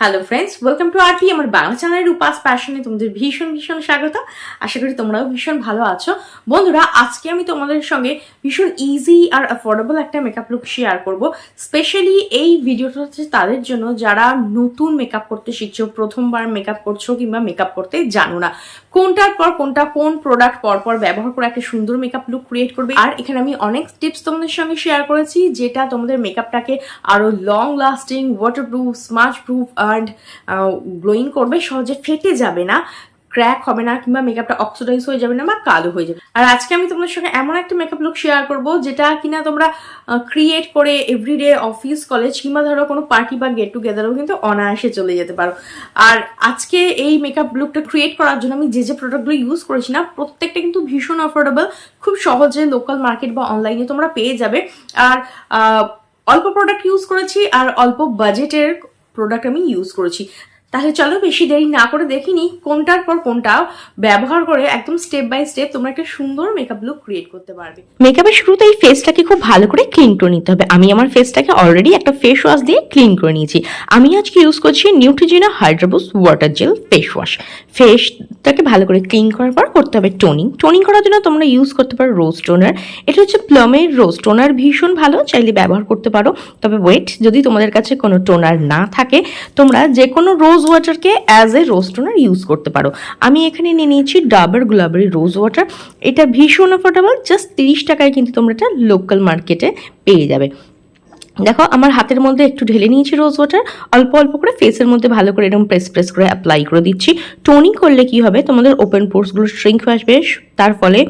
Hello friends welcome to RP Amar Bangla চ্যানেলের উপাস প্যাশনে তোমাদের ভীষণ ভীষণ স্বাগত। আশা করি তোমরাও ভীষণ ভালো আছো। বন্ধুরা, আজকে আমি তোমাদের সঙ্গে ভীষণ ইজি আর অ্যাফোর্ডেবল একটা মেকআপ লুক শেয়ার করব। স্পেশালি এই ভিডিওটা হচ্ছে তাদের জন্য, যারা নতুন মেকআপ করতে শিখছো, প্রথমবার মেকআপ করছ কিংবা মেকআপ করতে জানো না। কোনটার পর কোনটা, কোন প্রোডাক্ট পর পর ব্যবহার করে একটা সুন্দর মেকআপ লুক ক্রিয়েট করবে। আর এখানে আমি অনেক টিপস তোমাদের সঙ্গে শেয়ার করেছি, যেটা তোমাদের মেকআপটাকে আরও long lasting waterproof smart proof and glowing করবে, সহজে ফেটে যাবে না ক্র্যাক হবে না, কিংবা মেকআপটা অক্সিডাইজ হয়ে যাবে না বা কালো হয়ে যাবে। আর আজকে আমি তোমাদের সঙ্গে এমন একটা মেকআপ লুক শেয়ার করব, যেটা কিনা তোমরা ক্রিয়েট করে এভরিডে অফিস কলেজ কিংবা ধরো কোনো পার্টি বা গেট টুগেদারও কিন্তু অনায়াসে চলে যেতে পারো। আর আজকে এই মেকআপ লুকটা ক্রিয়েট করার জন্য আমি যে যে প্রোডাক্টগুলো ইউজ করেছি না, প্রত্যেকটা কিন্তু ভীষণ অ্যাফোর্ডেবল খুব সহজে লোকাল মার্কেট বা অনলাইনে তোমরা পেয়ে যাবে। আর অল্প প্রোডাক্ট ইউজ করেছি, আর অল্প বাজেটের প্রোডাক্ট আমি ইউজ করেছি। তাহলে চলো বেশি দেরি না করে দেখিনি কোনটার পর কোনটা ব্যবহার করে একদম স্টেপ বাই স্টেপ তোমরা একটা সুন্দর মেকআপ লুক ক্রিয়েট করতে পারবে। মেকআপের শুরুতে এই ফেসটাকে খুব ভালো করে ক্লিন করে নিতে হবে। আমি আমার ফেসটাকে অলরেডি একটা ফেস ওয়াশ দিয়ে ক্লিন করে নিয়েছি। আমি আজকে ইউজ করছি Neutrogena hydro boost water gel face wash ফেসটাকে ভালো করে ক্লিন করার পর করতে হবে টোনিং টোনিং করার জন্য তোমরা ইউজ করতে পারো রোজ টোনার এটা হচ্ছে প্লামের রোজ টোনার ভীষণ ভালো। চাইলে ব্যবহার করতে পারো। তবে ওয়েট যদি তোমাদের কাছে কোনো টোনার না থাকে, তোমরা যে কোনো rose ওয়াটারকে as a rose toner use করতে পারো। আমি এখানে নিয়ে নিয়েছি ডাবার গুলাবারি রোজ ওয়াটার এটা ভীষণ অ্যাফোর্ডেবল জাস্ট তিরিশ টাকায় কিন্তু তোমরা এটা লোকাল মার্কেটে পেয়ে যাবে। দেখো, আমার হাতের মধ্যে একটু ঢেলে নিয়েছি রোজ ওয়াটার অল্প অল্প করে ফেসের মধ্যে ভালো করে এরকম প্রেস প্রেস করে অ্যাপ্লাই করে দিচ্ছি। টোনিং করলে কি হবে? তোমাদের ওপেন পোর্সগুলো শ্রিঙ্ক হয়ে আসবে, তার ফলে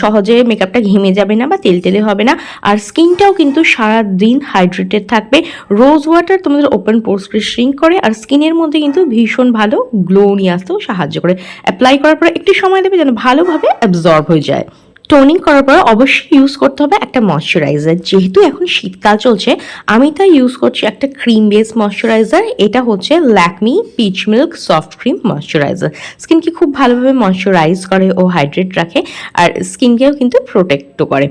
সহজে মেকআপটা ঘেমে যাবে না বা তেল তেলে হবে না। আর স্কিনটাও কিন্তু সারা দিন হাইড্রেটেড থাকবে। রোজ ওয়াটার তোমাদের ওপেন পোর্সকে শ্রিঙ্ক করে, আর স্কিনের মধ্যে কিন্তু ভীষণ ভালো গ্লো নিয়ে আসতেও সাহায্য করে। অ্যাপ্লাই করার পরে একটু সময় দেবে যেন ভালোভাবে অ্যাবজর্ব হয়ে যায়। টোনিং করার পর অবশ্যই ইউজ করতে হবে একটা ময়শ্চারাইজার যেহেতু এখন শীতকাল চলছে, আমি তাই ইউজ করছি একটা ক্রিম বেস ময়শ্চারাইজার এটা হচ্ছে Lakme peach milk soft cream moisturiser স্কিনকে খুব ভালোভাবে ময়শ্চারাইজ করে ও হাইড্রেট রাখে আর স্কিনকেও কিন্তু প্রোটেক্টও করে।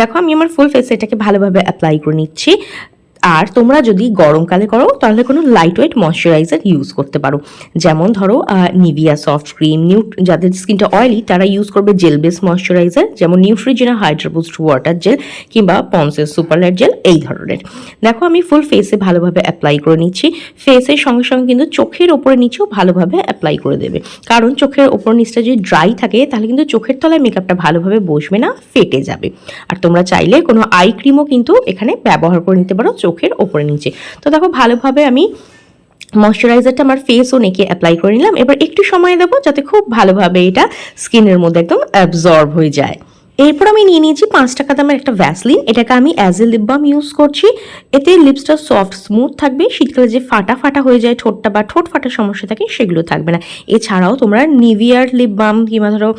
দেখো, আমি আমার ফুল ফেসে এটাকে ভালোভাবে অ্যাপ্লাই করে নিচ্ছি। আর তোমরা যদি গরমকালে করো, তাহলে কোনো লাইট ওয়েট ময়শ্চারাইজার ইউজ করতে পারো। যেমন ধরো নিভিয়া সফট ক্রিম নিউ যাদের স্কিনটা অয়েলি তারা ইউজ করবে জেল বেস ময়শ্চারাইজার যেমন Neutrogena Hydro Boost water gel কিংবা পন্সের সুপারলাইট জেল এই ধরনের। দেখো, আমি ফুল ফেসে ভালোভাবে অ্যাপ্লাই করে নিচ্ছি। ফেসের সঙ্গে সঙ্গে কিন্তু চোখের ওপরে নিচেও ভালোভাবে অ্যাপ্লাই করে দেবে। কারণ চোখের ওপর নিচটা যদি ড্রাই থাকে, তাহলে কিন্তু চোখের তলায় মেকআপটা ভালোভাবে বসবে না, ফেটে যাবে। আর তোমরা চাইলে কোনো আই ক্রিমও কিন্তু এখানে ব্যবহার করে নিতে পারো চোখের ওপরে নিচে। তো দেখো, ভালোভাবে আমি ময়শ্চারাইজারটা আমার ফেস ও নেকে অ্যাপ্লাই করে নিলাম। এবার একটু সময় দেবো যাতে খুব ভালোভাবে এটা স্কিনের মধ্যে একদম অ্যাবজর্ব হয়ে যায়। এরপর আমি নিয়ে নিয়েছি পাঁচ টাকা দামের একটা ভ্যাসলিন এটাকে আমি as a lip balm use করছি। এতে লিপসটা সফট স্মুথ থাকবে। শীতকালে যে ফাটা ফাটা হয়ে যায়, ঠোঁটটা বা ঠোঁট ফাটার সমস্যা থাকে, সেগুলো থাকবে না। এছাড়াও তোমরা নিভিয়ার লিপ বাম কিংবা ধরো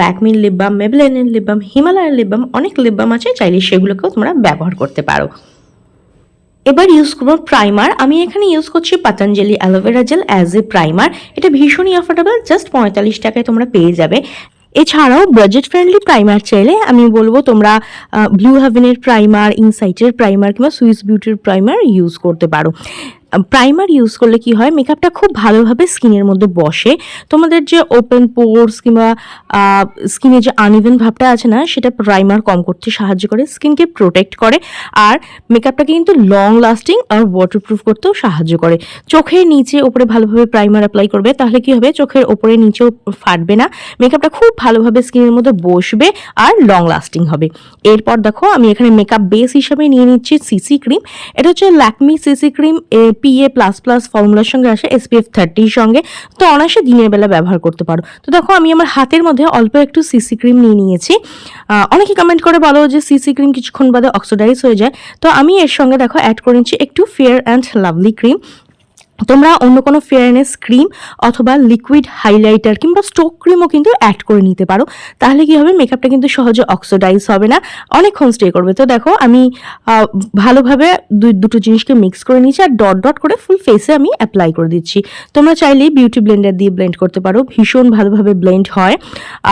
ল্যাকমির লিপ বাম মেবলেনের লিপ বাম হিমালয়ের লিপ বাম অনেক লিপ বাম আছে, চাইলে সেগুলোকেও তোমরা ব্যবহার করতে পারো। এবার ইউজ করব প্রাইমার আমি এখানে ইউজ করছি Patanjali aloe vera gel as a primer এটা ভীষণই অ্যাফোর্ডেবল জাস্ট পঁয়তাল্লিশ টাকায় তোমরা পেয়ে যাবে। এছাড়াও বাজেট ফ্রেন্ডলি প্রাইমার চাইলে আমি বলব তোমরা ব্লু হ্যাভেনের প্রাইমার ইনসাইটের প্রাইমার কিংবা সুইস বিউটির প্রাইমার ইউজ করতে পারো। প্রাইমার ইউজ করলে কি হয়? মেকআপটা খুব ভালোভাবে স্কিনের মধ্যে বসে। তোমাদের যে ওপেন পোর্স কিংবা স্কিনে যে আনইভেন ভাবটা আছে না, সেটা প্রাইমার কম করতে সাহায্য করে স্কিনকে প্রোটেক্ট করে। আর মেকআপটাকে কিন্তু লং লাস্টিং আর ওয়াটারপ্রুফ করতেও সাহায্য করে। চোখের নিচে ওপরে ভালোভাবে প্রাইমার অ্যাপ্লাই করবে, তাহলে কি হবে? চোখের ওপরে নিচেও ফাটবে না। মেকআপটা খুব ভালোভাবে স্কিনের মধ্যে বসবে আর লং লাস্টিং হবে। এরপর দেখো, আমি এখানে মেকআপ বেস হিসেবে নিয়ে নিচ্ছি সিসি ক্রিম এটা হচ্ছে Lakme CC cream PA plus plus ফর্মুলার সঙ্গে আসে এসপিএফ থার্টির সঙ্গে, তো অনায়াসে দিনের বেলা ব্যবহার করতে পারো। তো দেখো, আমি আমার হাতের মধ্যে অল্প একটু সিসি ক্রিম নিয়ে নিয়েছি। অনেকে কমেন্ট করে বলো যে সিসি ক্রিম কিছুক্ষণ বাদে অক্সিডাইজ হয়ে যায়। তো আমি এর সঙ্গে দেখো অ্যাড করে নিচ্ছি একটু ফেয়ার অ্যান্ড লাভলি ক্রিম তোমরা অন্য কোনো ফেয়ারনেস ক্রিম অথবা লিকুইড হাইলাইটার কিংবা স্টোক ক্রিমও কিন্তু অ্যাড করে নিতে পারো। তাহলে কি হবে? মেকআপটা কিন্তু সহজে অক্সিডাইজ হবে না। অনেকক্ষণ স্টে করবে। তো দেখো, আমি ভালোভাবে দুই, দুটো জিনিসকে মিক্স করে নিচ্ছি আর ডট ডট করে ফুল ফেসে আমি অ্যাপ্লাই করে দিচ্ছি। তোমরা চাইলে বিউটি ব্লেন্ডার দিয়ে ব্লেন্ড করতে পারো। ভীষণ ভালোভাবে ব্লেন্ড হয়।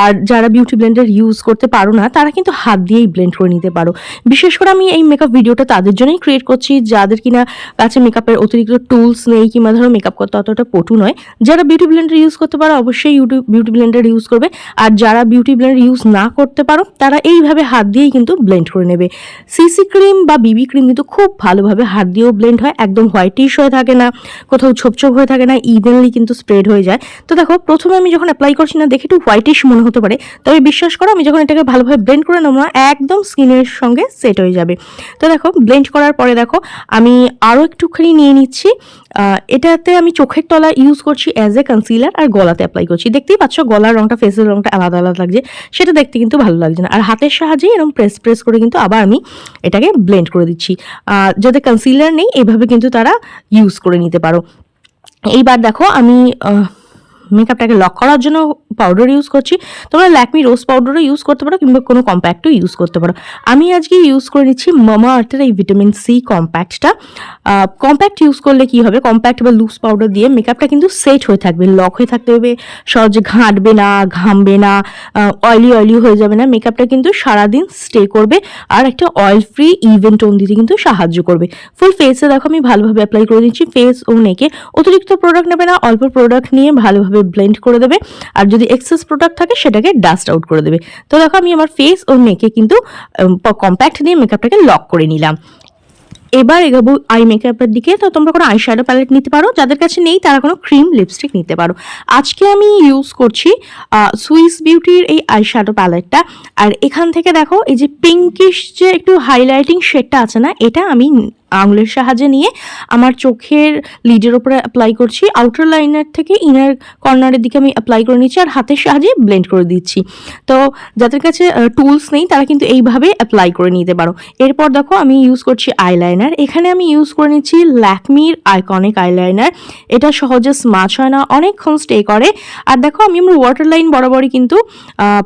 আর যারা বিউটি ব্লেন্ডার ইউজ করতে পারো না, তারা কিন্তু হাত দিয়েই ব্লেন্ড করে নিতে পারো। বিশেষ করে আমি এই মেকআপ ভিডিওটা তাদের জন্যই ক্রিয়েট করছি। যাদের কিনা কাছে মেকআপের অতিরিক্ত টুলস নেই কিংবা ধরো মেকআপ করতে অতটা পটু নয়। যারা বিউটি ব্লেন্ডার ইউজ করতে পারো, অবশ্যই ইউটিউব বিউটি ব্লেন্ডার ইউজ করবে। আর যারা বিউটি ব্লেন্ডার ইউজ না করতে পারো, তারা এইভাবে হাত দিয়েই কিন্তু ব্লেন্ড করে নেবে। সিসি ক্রিম বা বিবি ক্রিম কিন্তু খুব ভালোভাবে হাত দিয়েও ব্লেন্ড হয়, একদম হোয়াইটিশ হয়ে থাকে না, কোথাও ছোপ ছোপ হয়ে থাকে না ইভেনলি কিন্তু স্প্রেড হয়ে যায়। তো দেখো, প্রথমে আমি যখন অ্যাপ্লাই করছি না, দেখে একটু হোয়াইটিশ মনে হতে পারে। তবে বিশ্বাস করো, আমি যখন এটাকে ভালোভাবে ব্লেন্ড করে নেব না, একদম স্কিনের সঙ্গে সেট হয়ে যাবে। তো দেখো ব্লেন্ড করার পরে দেখো, আমি আরও একটুখানি নিয়ে নিচ্ছি এটাতে আমি চোখের তলা ইউজ করছি অ্যাজ এ কনসিলার আর গলাতে অ্যাপ্লাই করছি। দেখতেই পাচ্ছ গলার রঙটা ফেসের রঙটা আলাদা আলাদা লাগছে। সেটা দেখতে কিন্তু ভালো লাগছে না। আর হাতের সাহায্যে এরকম প্রেস প্রেস করে কিন্তু আবার আমি এটাকে ব্লেন্ড করে দিচ্ছি। যাদের কনসিলার নেই, এভাবে কিন্তু তারা ইউজ করে নিতে পারো। এইবার দেখো আমি মেকআপটাকে লক করার জন্য পাউডার ইউজ করছি। তোমরা ল্যাকমি রোজ পাউডারও ইউজ করতে পারো কিংবা কোনো কম্প্যাক্টও ইউজ করতে পারো। আমি আজকে ইউজ করে নিচ্ছি মামা আর্থের এই ভিটামিন সি কম্প্যাক্টটা কম্প্যাক্ট ইউজ করলে কি হবে? কম্প্যাক্ট বা লুজ পাউডার দিয়ে মেকআপটা কিন্তু সেট হয়ে থাকবে লক হয়ে থাকতে হবে, সহজে ঘাঁটবে না, ঘামবে না অয়েলি অয়েলি হয়ে যাবে না। মেকআপটা কিন্তু সারাদিন স্টে করবে আর একটা অয়েল ফ্রি ইভেন টোন দিতে কিন্তু সাহায্য করবে। ফুল ফেসে দেখো আমি ভালোভাবে অ্যাপ্লাই করে দিচ্ছি ফেস ও নেকে অতিরিক্ত প্রোডাক্ট নেবে না, অল্প প্রোডাক্ট নিয়ে ভালোভাবে ব্লেন্ড করে দেবে। আর যদি এক্সেস প্রোডাক্ট থাকে, সেটাকে ডাস্ট আউট করে দেবে। তো দেখো, আমি আমার ফেস ও নেকে কিন্তু কম্প্যাক্ট দিয়ে মেকআপটাকে লক করে নিলাম। এবার এগাবো আই মেকআপের দিকে। তো তোমরা কোনো আই শ্যাডো প্যালেট নিতে পারো। যাদের কাছে নেই, তারা কোনো ক্রিম লিপস্টিক নিতে পারো। আজকে আমি ইউজ করছি সুইস বিউটির এই আই শ্যাডো প্যালেটটা আর এখান থেকে দেখো, এই যে পিঙ্কিশ যে একটু হাইলাইটিং শেডটা আছে না, এটা আমি আঙুলের সাহায্যে নিয়ে আমার চোখের লিডের ওপরে অ্যাপ্লাই করছি। আউটার লাইনার থেকে ইনার কর্নারের দিকে আমি অ্যাপ্লাই করে নিচ্ছি আর হাতের সাহায্যে ব্লেন্ড করে দিচ্ছি। তো যাদের কাছে টুলস নেই, তারা কিন্তু এইভাবে অ্যাপ্লাই করে নিতে পারো। এরপর দেখো আমি ইউজ করছি আইলাইনার এখানে আমি ইউজ করে নিচ্ছি ল্যাকমির আইকনিক আইলাইনার এটা সহজে স্মাচ হয় না, অনেকক্ষণ স্টে করে। আর দেখো আমি আমার ওয়াটার লাইন বরাবরই কিন্তু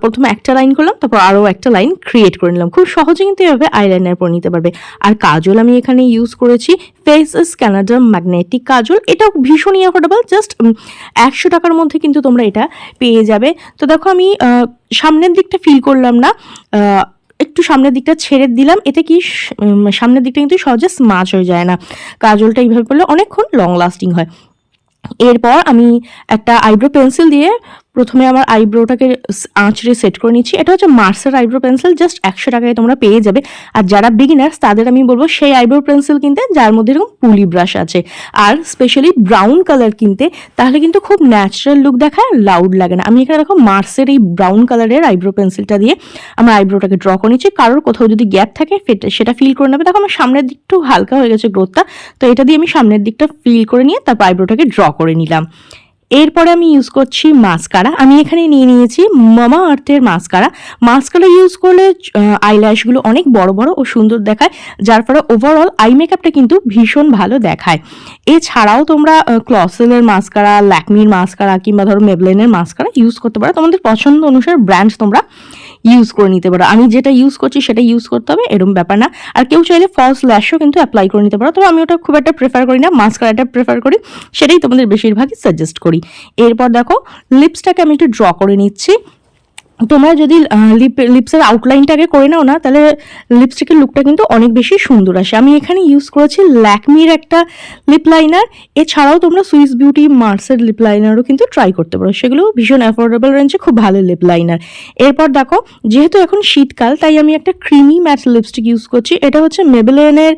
প্রথমে একটা লাইন করলাম, তারপর আরও একটা লাইন ক্রিয়েট করে নিলাম। খুব সহজে কিন্তু এভাবে আইলাইনার করে নিতে পারবে। আর কাজল আমি এখানে ইউজ করেছি Faces Canada magnetic kajal এটাও ভীষণই অ্যাফোর্ডেবল জাস্ট একশো টাকার মধ্যে কিন্তু তোমরা এটা পেয়ে যাবে। তো দেখো আমি সামনের দিকটা ফিল করলাম না একটু সামনের দিকটা ছেড়ে দিলাম, এতে কি সামনের দিকটা কিন্তু সহজে স্মাচ হয়ে যায় না। কাজলটা এইভাবে পড়লে অনেকক্ষণ লং লাস্টিং হয়। এরপর আমি একটা আইব্রো পেন্সিল দিয়ে প্রথমে আমার আইব্রোটাকে আঁচড়ে সেট করে নিচ্ছি। এটা হচ্ছে মার্সের আইব্রো পেন্সিল জাস্ট একশো টাকায় তোমরা পেয়ে যাবে। আর যারা বিগিনার্স তাদের আমি বলব সেই আইব্রো পেন্সিল কিনতে, যার মধ্যে এরকম পুলি ব্রাশ আছে। আর স্পেশালি ব্রাউন কালার কিনতে, তাহলে কিন্তু খুব ন্যাচারাল লুক দেখায় লাউড লাগে না। আমি এখানে দেখো মার্সের এই ব্রাউন কালারের আইব্রো পেন্সিলটা দিয়ে আমার আইব্রোটাকে ড্র করে নিচ্ছি। কারোর কোথাও যদি গ্যাপ থাকে সেটা ফিল করে নেবে। দেখো আমার সামনের দিকটাও হালকা হয়ে গেছে গ্রোথটা তো এটা দিয়ে আমি সামনের দিকটা ফিল করে নিয়ে তারপর আইব্রোটাকে ড্র করে নিলাম। এরপরে আমি ইউজ করছি মাস্কারা আমি এখানে নিয়ে নিয়েছি মামা আর্থের মাস্কারা মাস্কারা ইউজ করলে আইল্যাশগুলো অনেক বড় বড় ও সুন্দর দেখায়, যার ফলে ওভারঅল আই মেকআপটা কিন্তু ভীষণ ভালো দেখায়। এছাড়াও তোমরা ক্লসেলের মাস্কারা ল্যাকমির মাস্কারা কিংবা ধরো মেবলেনের মাস্কারা ইউজ করতে পারো। তোমাদের পছন্দ অনুসারে ব্র্যান্ড তোমরা ইউজ করে নিতে পারো। আমি যেটা ইউজ করছি সেটা ইউজ করতে হবে, এরম ব্যাপার না। আর কেউ চাইলে ফলস ল্যাশও কিন্তু অ্যাপ্লাই করে নিতে পারো। তবে আমি ওটা খুব একটা প্রেফার করি না মাস্কারাটা প্রেফার করি, সেটাই তোমাদের বেশিরভাগই সাজেস্ট করি। এরপর দেখো লিপসটাকে আমি একটু ড্র করে নিচ্ছি। তোমরা যদি লিপ লিপসের আউটলাইনটাকে করে নাও না, তাহলে লিপস্টিকের লুকটা কিন্তু অনেক বেশি সুন্দর আসে। আমি এখানে ইউজ করেছি ল্যাকমির একটা লিপ লাইনার এছাড়াও তোমরা সুইস বিউটি মার্সের লিপ লাইনারও কিন্তু ট্রাই করতে পারো। সেগুলো ভীষণ অ্যাফোর্ডেবল রেঞ্জে খুব ভালো লিপ লাইনার এরপর দেখো, যেহেতু এখন শীতকাল, তাই আমি একটা ক্রিমি ম্যাট লিপস্টিক ইউজ করছি। এটা হচ্ছে মেবেলেনের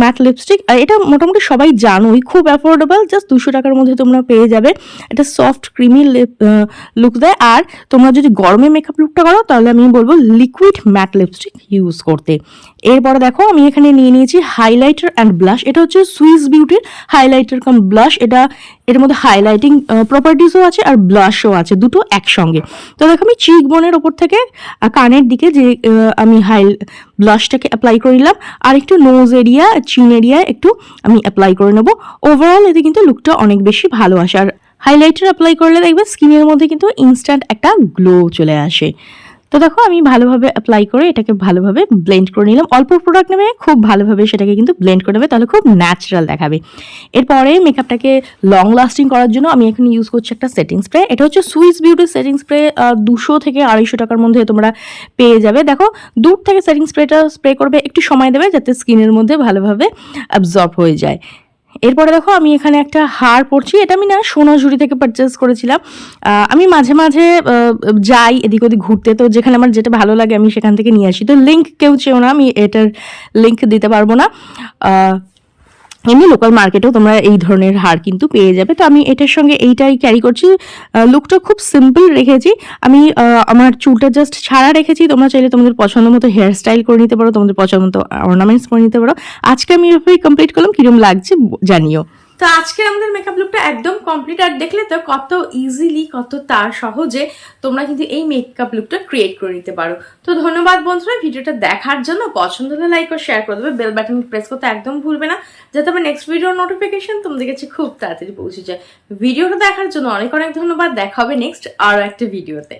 ম্যাট লিপস্টিক এটা মোটামুটি সবাই জানোই, খুব অ্যাফোর্ডেবল জাস্ট দুশো টাকার মধ্যে তোমরা পেয়ে যাবে। এটা সফট ক্রিমি লিপ লুক দেয়। আর তোমরা যদি গরমে মেকআপ লুকটা করো, তাহলে আমি বলব লিকুইড ম্যাট লিপস্টিক ইউজ করতে। এরপরে দেখো, আমি এখানে নিয়ে নিয়েছি হাইলাইটার অ্যান্ড ব্লাশ এটা হচ্ছে সুইস বিউটির হাইলাইটার কাম ব্লাশ এটা, এর মধ্যে হাইলাইটিং প্রপার্টিসও আছে আর ব্লাশও আছে দুটো একসঙ্গে। তো দেখো, আমি চিক বোনের ওপর থেকে কানের দিকে যে আমি হাই ব্লাশটাকে অ্যাপ্লাই করে নিলাম। আর একটু নোজ এরিয়া চিন এরিয়া একটু আমি অ্যাপ্লাই করে নেব। ওভারঅল এতে কিন্তু লুকটা অনেক বেশি ভালো আসে। আর হাইলাইটার অ্যাপ্লাই করলে দেখবে স্কিনের মধ্যে কিন্তু ইনস্ট্যান্ট একটা গ্লো চলে আসে। তো দেখো, আমি ভালোভাবে অ্যাপ্লাই করে এটাকে ভালোভাবে ব্লেন্ড করে নিলাম। অল্প প্রোডাক্ট নেবে, খুব ভালোভাবে সেটাকে কিন্তু ব্লেন্ড করে নেবে, তাহলে খুব ন্যাচারাল দেখাবে। এরপরে মেকআপটাকে লং লাস্টিং করার জন্য আমি এখন ইউজ করছি একটা সেটিং স্প্রে এটা হচ্ছে সুইস বিউটি সেটিং স্প্রে দুশো থেকে আড়াইশো টাকার মধ্যে তোমরা পেয়ে যাবে। দেখো, দূর থেকে সেটিং স্প্রেটা স্প্রে করবে, একটু সময় দেবে যাতে স্কিনের মধ্যে ভালোভাবে অ্যাবজর্ব হয়ে যায়। এরপরে দেখো আমি এখানে একটা হার পরছি। এটা আমি না সোনাঝুরি থেকে পারচেস করেছিলাম। আমি মাঝে মাঝে যাই এদিক ওদিক ঘুরতে। তো যেখানে আমার যেটা ভালো লাগে আমি সেখান থেকে নিয়ে আসি। তো লিঙ্ক কেউ চেও না, আমি এটার লিঙ্ক দিতে পারব না। এমনি লোকাল মার্কেটেও তোমরা এই ধরনের হার কিন্তু পেয়ে যাবে। তো আমি এটার সঙ্গে এইটাই ক্যারি করছি। লুকটা খুব সিম্পল রেখেছি। আমি আমার চুলটা জাস্ট ছাড়া রেখেছি। তোমরা চাইলে তোমাদের পছন্দ মতো হেয়ার স্টাইল করে নিতে পারো, তোমাদের পছন্দ মতো অর্নামেন্টস করে নিতে পারো। আজকে আমি এভাবেই কমপ্লিট করলাম। কীরকম লাগছে জানিও। তো আজকে আমাদের মেকআপ লুকটা একদম কমপ্লিট আর দেখলে তো কত ইজিলি কত তার সহজে তোমরা কিন্তু এই মেকআপ লুকটা ক্রিয়েট করে নিতে পারো। তো ধন্যবাদ বন্ধুরা, ভিডিওটা দেখার জন্য। পছন্দ হলে লাইক ও শেয়ার করে দেবে। বেল বাটন প্রেস করতে একদম ভুলবে না, যাতে আমার নেক্সট ভিডিওর নোটিফিকেশন তোমাদের কাছে খুব তাড়াতাড়ি পৌঁছে যায়। ভিডিওটা দেখার জন্য অনেক অনেক ধন্যবাদ। দেখা হবে নেক্সট আরও একটা ভিডিওতে